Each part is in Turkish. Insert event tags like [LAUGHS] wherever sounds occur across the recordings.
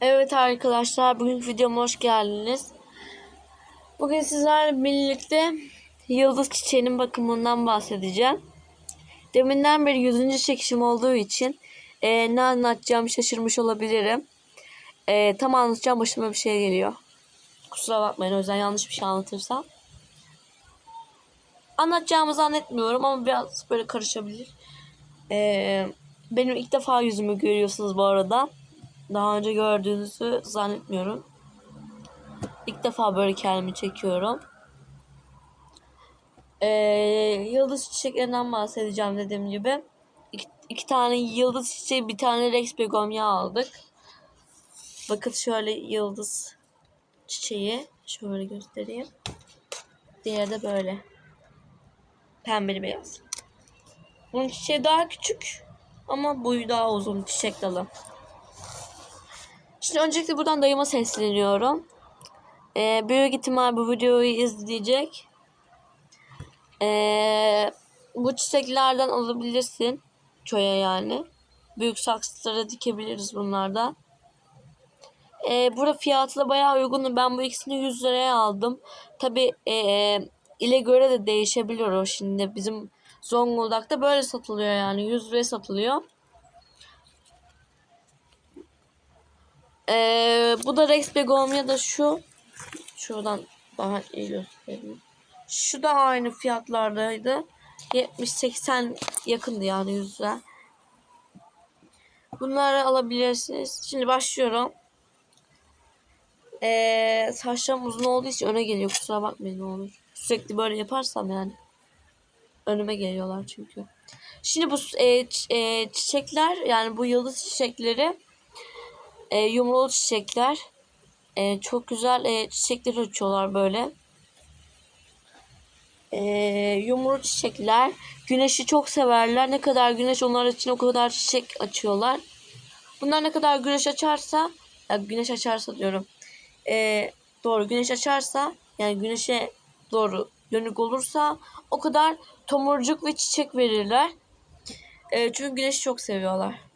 Evet arkadaşlar bugünkü videoma hoş geldiniz. Bugün sizlerle birlikte yıldız çiçeğinin bakımından bahsedeceğim. Deminden beri 100. çekişim olduğu için e, ne anlatacağımı şaşırmış olabilirim. E, tam anlatacağım başıma bir şey geliyor. Kusura bakmayın o yüzden yanlış bir şey anlatırsam. Anlatacağımı zannetmiyorum ama biraz böyle karışabilir. E, benim ilk defa yüzümü görüyorsunuz bu arada. Daha önce gördüğünüzü zannetmiyorum. İlk defa böyle kendimi çekiyorum. Ee, yıldız çiçeklerinden bahsedeceğim dediğim gibi. İki, iki tane yıldız çiçeği, bir tane Rex begonya aldık. Bakın şöyle yıldız çiçeği. Şöyle göstereyim. Diğeri de böyle. Pembeli beyaz. Bunun çiçeği daha küçük. Ama boyu daha uzun çiçek dalı. Şimdi öncelikle buradan dayıma sesleniyorum. Ee, büyük ihtimal bu videoyu izleyecek. Ee, bu çiçeklerden alabilirsin. Köye yani. Büyük saksılara dikebiliriz bunlardan. Ee, burada fiyatı da bayağı uygun. Ben bu ikisini 100 liraya aldım. Tabi ee, ile göre de değişebiliyor o şimdi. Bizim Zonguldak'ta böyle satılıyor yani. 100 liraya satılıyor. Ee, bu da Rex Begonia da şu. Şuradan daha iyi göstereyim. Şu da aynı fiyatlardaydı. 70-80 yakındı yani 100 lira. Bunları alabilirsiniz. Şimdi başlıyorum. Ee, saçlarım uzun olduğu için öne geliyor. Kusura bakmayın ne olur. Sürekli böyle yaparsam yani. Önüme geliyorlar çünkü. Şimdi bu e, e, çiçekler yani bu yıldız çiçekleri e, yumrulu çiçekler. E, çok güzel e, çiçekler açıyorlar böyle. E, yumru çiçekler. Güneşi çok severler. Ne kadar güneş onlar için o kadar çiçek açıyorlar. Bunlar ne kadar güneş açarsa, ya güneş açarsa diyorum. E, doğru güneş açarsa yani güneşe doğru dönük olursa o kadar tomurcuk ve çiçek verirler. E, çünkü güneşi çok seviyorlar.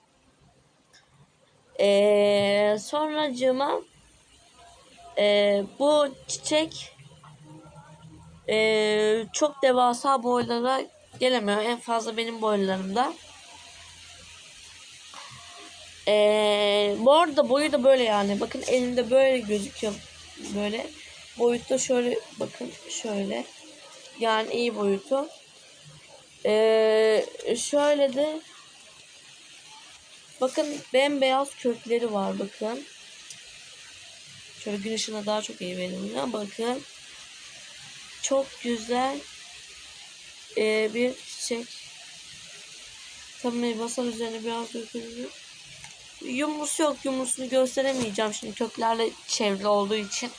Ee, sonracığıma e, bu çiçek e, çok devasa boylara gelemiyor. En fazla benim boylarımda. E, bu arada boyu da böyle yani. Bakın elimde böyle gözüküyor. Böyle. Boyutta şöyle bakın şöyle. Yani iyi boyutu. E, şöyle de Bakın bembeyaz kökleri var bakın. Şöyle gün ışığına daha çok iyi veriliyor. Bakın. Çok güzel ee, bir çiçek. Tabii basar üzerine biraz dökülür. Yumrusu yok. Yumrusunu gösteremeyeceğim şimdi köklerle çevrili olduğu için.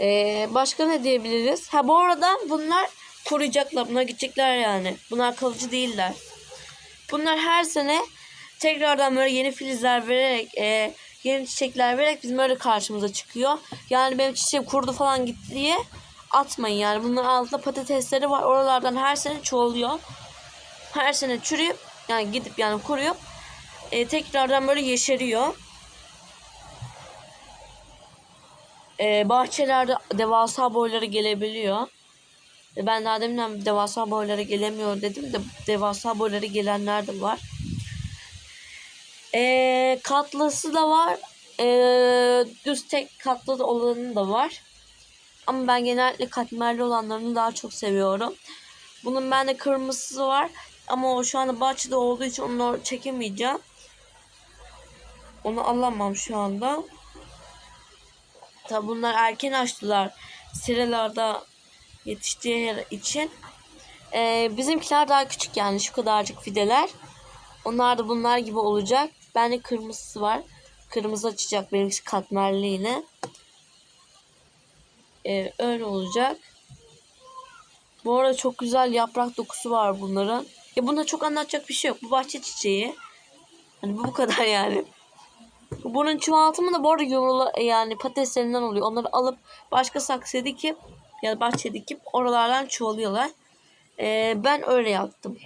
Ee, başka ne diyebiliriz? Ha bu arada bunlar koruyacaklar. Bunlar gidecekler yani. Bunlar kalıcı değiller. Bunlar her sene tekrardan böyle yeni filizler vererek e, yeni çiçekler vererek bizim böyle karşımıza çıkıyor. Yani benim çiçeğim kurdu falan gitti diye atmayın yani. Bunların altında patatesleri var. Oralardan her sene çoğalıyor. Her sene çürüyüp yani gidip yani kuruyup e, tekrardan böyle yeşeriyor. E, bahçelerde devasa boyları gelebiliyor. Ben daha deminden devasa boylara gelemiyor dedim de devasa boylara gelenler de var. Ee, katlısı da var. Ee, düz tek katlı olanı da var. Ama ben genellikle katmerli olanlarını daha çok seviyorum. Bunun bende kırmızısı var. Ama o şu anda bahçede olduğu için onu çekemeyeceğim. Onu alamam şu anda. Tabi bunlar erken açtılar. Seralarda yetiştiği için. Ee, bizimkiler daha küçük yani şu kadarcık fideler. Onlar da bunlar gibi olacak. Bende kırmızısı var. Kırmızı açacak benimkisi katmerli yine. Ee, öyle olacak. Bu arada çok güzel yaprak dokusu var bunların. Ya bunda çok anlatacak bir şey yok. Bu bahçe çiçeği. Hani bu bu kadar yani. Bunun çoğaltımı da bu arada yumrulu yani patateslerinden oluyor. Onları alıp başka saksıya dikip ya da bahçe dikip oralardan çoğalıyorlar. Ee, ben öyle yaptım.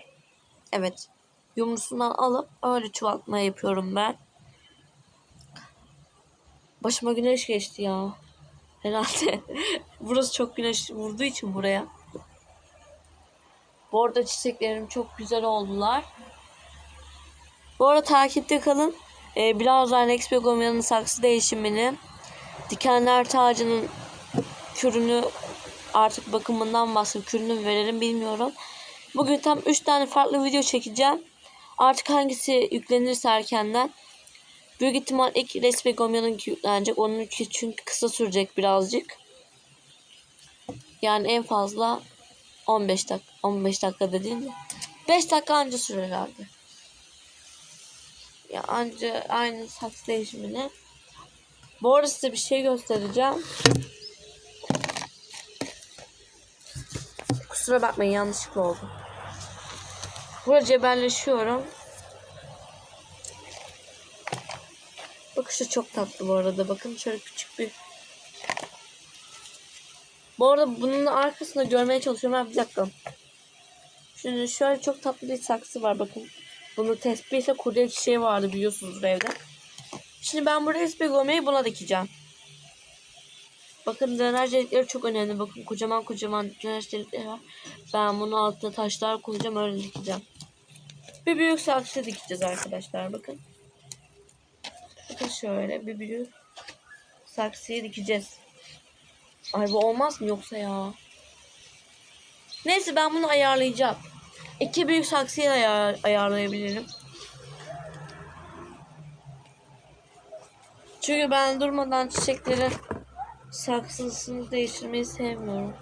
Evet. Yumrusundan alıp öyle çoğaltma yapıyorum ben. Başıma güneş geçti ya. Herhalde. [LAUGHS] Burası çok güneş vurduğu için buraya. Bu arada çiçeklerim çok güzel oldular. Bu arada takipte kalın. Ee, birazdan Rex Begonia'nın saksı değişimini, dikenler tacının kürünü artık bakımından bahsedip kürünü verelim bilmiyorum. Bugün tam 3 tane farklı video çekeceğim. Artık hangisi yüklenirse erkenden. Büyük ihtimal ilk Rex Begonia'nın yüklenecek. Onun çünkü kısa sürecek birazcık. Yani en fazla 15 dakika 15 dakika da değil mi? 5 dakika anca sürer herhalde. Ya anca aynı saksı değişimini. Bu arada size bir şey göstereceğim. Kusura bakmayın yanlışlıkla oldu. Burada cebelleşiyorum. Bakışı çok tatlı bu arada. Bakın şöyle küçük bir bu arada bunun arkasında görmeye çalışıyorum. Ha, bir dakika. Şimdi şöyle çok tatlı bir saksı var bakın. Bunu tespih ise kurdele çiçeği vardı biliyorsunuz evde. Şimdi ben buraya espegomeyi buna dikeceğim. Bakın drenaj delikleri çok önemli. Bakın kocaman kocaman drenaj delikleri var. Ben bunun altına taşlar koyacağım öyle dikeceğim. Bir büyük saksı dikeceğiz arkadaşlar bakın. Bakın şöyle bir büyük saksıyı dikeceğiz. Ay bu olmaz mı yoksa ya? Neyse ben bunu ayarlayacağım. İki büyük saksıyı ayar, ayarlayabilirim. Çünkü ben durmadan çiçeklerin saksısını değiştirmeyi sevmiyorum.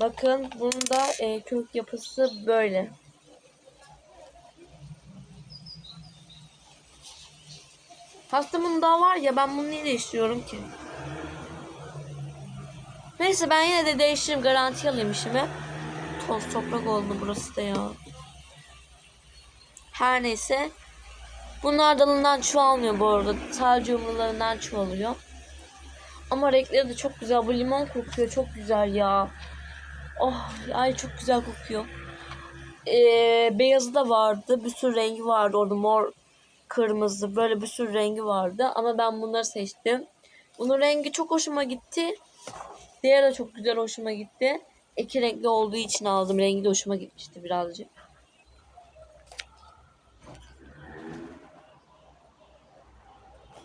Bakın bunun da e, kök yapısı böyle. Hastamın daha var ya ben bunu niye değiştiriyorum ki? Neyse ben yine de değiştiririm garanti alayım işimi. Toz toprak oldu burası da ya. Her neyse. Bunlar dalından çoğalmıyor bu arada. Sadece yumrularından çoğalıyor. Ama renkleri de çok güzel. Bu limon kokuyor. Çok güzel ya. Oh ay çok güzel kokuyor. Ee, beyazı da vardı. Bir sürü rengi vardı orada. Mor, kırmızı böyle bir sürü rengi vardı. Ama ben bunları seçtim. Bunun rengi çok hoşuma gitti. Diğeri de çok güzel hoşuma gitti. İki renkli olduğu için aldım. Rengi de hoşuma gitmişti birazcık.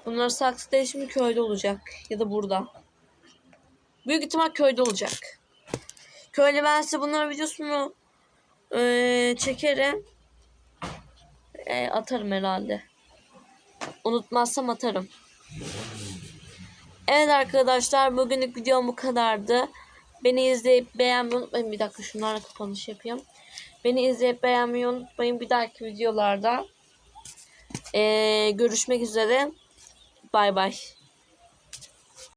Bunlar saksı değişimi köyde olacak. Ya da burada. Büyük ihtimal köyde olacak. Köyde ben size bunların videosunu eee, çekerim. Eee, atarım herhalde. Unutmazsam atarım. Evet arkadaşlar bugünlük videom bu kadardı. Beni izleyip beğenmeyi unutmayın. Bir dakika şunlarla kapanış yapayım. Beni izleyip beğenmeyi unutmayın. Bir dahaki videolarda eee, görüşmek üzere. Bay bay.